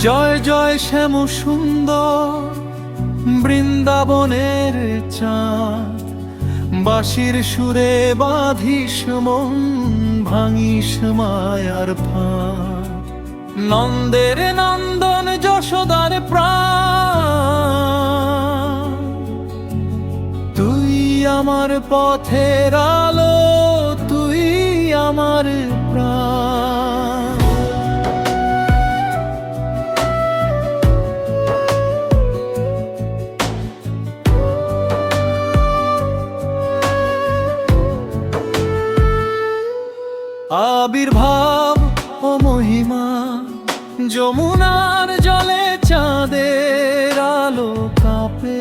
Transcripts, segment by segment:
জয় জয় শ্যাম সুন্দর বৃন্দাবনের চাঁদ। বাঁশির সুরে বাঁধিস মন, ভাঙিস মায়ার ফাঁদ। নন্দের নন্দন যশোদার প্রাণ। তুই আমার পথের আবির্ভাব ও মহিমা, যমুনার জলে চাঁদের আলো কাঁপে।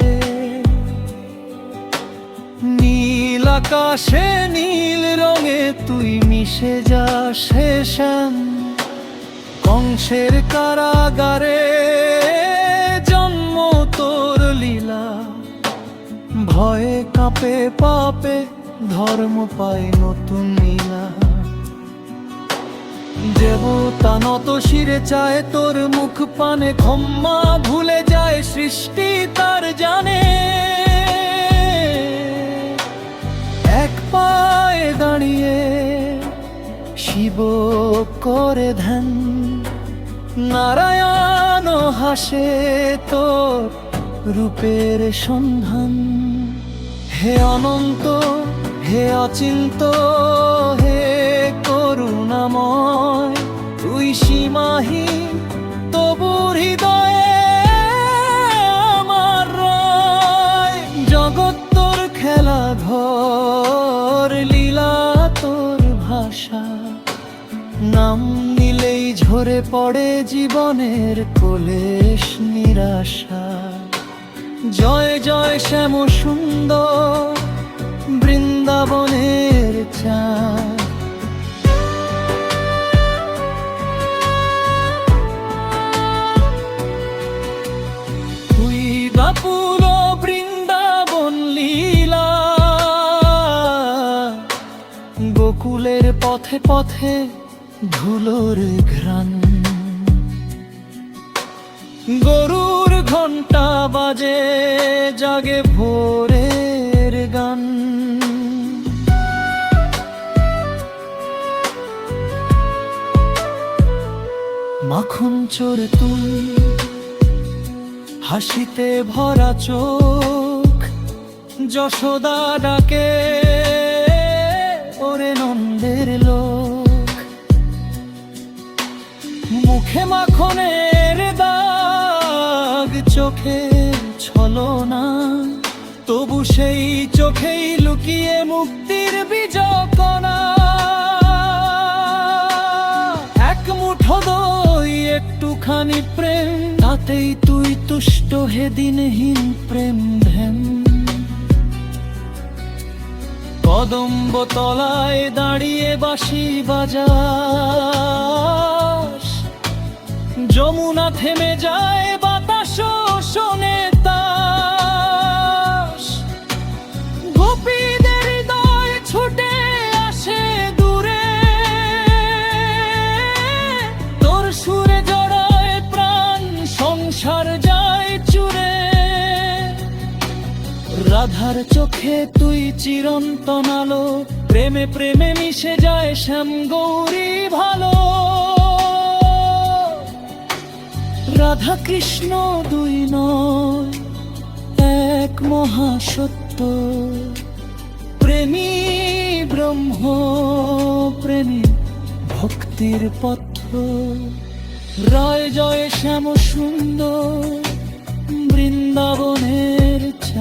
নীল আকাশে নীল রঙে তুই মিশে যা শ্যাম কংসের কারাগারে জন্ম তোর লীলা। ভয়ে কাঁপে পাপে ধর্ম পায় নতুন নীলা। দেবতা নত শিরে চায় তোর মুখ পানে ক্ষমা ভুলে যায় সৃষ্টি তার জানে। এক পায়ে দাঁড়িয়ে শিব করে ধ্যান, নারায়ণ হাসে তোর রূপের সন্ধান। হে অনন্ত, হে অচিন্ত নাম নিলেই ঝরে পড়ে জীবনের কোলেশ নিরাশা। জয় জয় শ্যাম সুন্দর বৃন্দাবনের চা তুই বৃন্দাবন লীলা। গোকুলের পথে পথে ধুলোর ঘ্রাণ। গরুর ঘণ্টা বাজে, জাগে ভোরের গান। মাখন চোর তুই হাসিতে ভরা চোখ, যশোদা ডাকে, ওরে নন্দের মুখে মাখনের দাগ, চোখে ছলনা। তবু সেই চোখেই লুকিয়ে মুক্তির বীজকণা। এক মুঠো দই, একটুখানি প্রেম, তাতেই তুই তুষ্ট হে দিনহীন প্রেম ধ্যান কদম্ব তলায় দাঁড়িয়ে বাসি বাজাস যমুনা থেমে যায় বাতাস শোনে ছুটে আসে দূরে। তোর প্রাণ, সংসার যায় রাধার চোখে তুই চিরন্তন আলো, প্রেমে প্রেমে মিশে যায় শ্যাম গৌরী ভালো। রাধা কৃষ্ণ দুই নয়, এক মহাসত্য। প্রেমী ব্রহ্ম, প্রেমী ভক্তির পথ। রায় জয় শ্যাম সুন্দর বৃন্দাবনের চায়